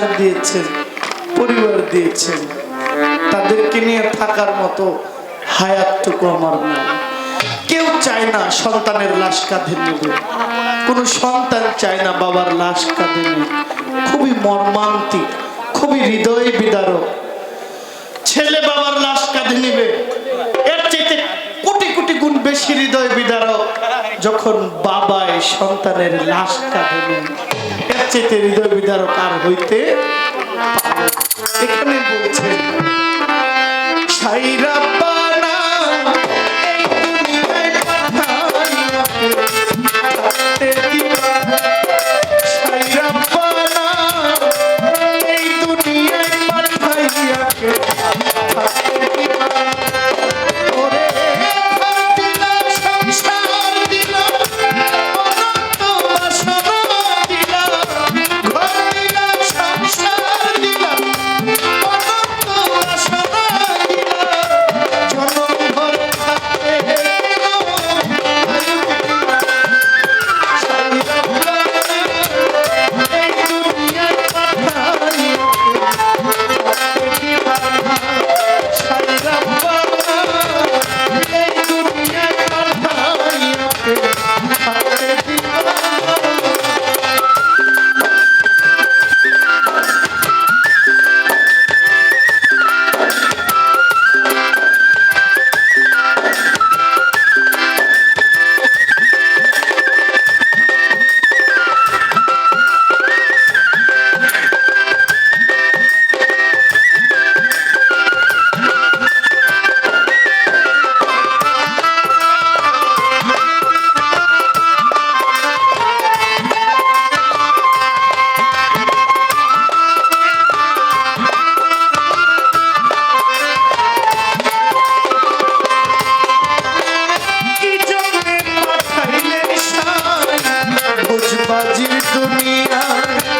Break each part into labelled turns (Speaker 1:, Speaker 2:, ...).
Speaker 1: দিয়েছেন, পরিবার দিয়েছেন। তাদেরকে নিয়ে থাকার মতো হায়াতটুকু আমার নাই। কেউ চায় না সন্তানের লাশ কাঁধে নেবে। কোনো সন্তান চায় না বাবার লাশ কাঁধে নেবে। খুবই মর্মান্তিক, খুবই হৃদয় বিদারক। ছেলে বাবার লাশ কাঁধে নেবে। এর চাইতে কোটি কোটি গুণ বেশি হৃদয় বিদারক যখন বাবায় সন্তানের লাশ কাঁধে নেয় চাইতে হৃদয় বিদারক আর হইতে এখানে বলছেন সাইরা দুনিয়া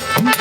Speaker 1: Mm-hmm.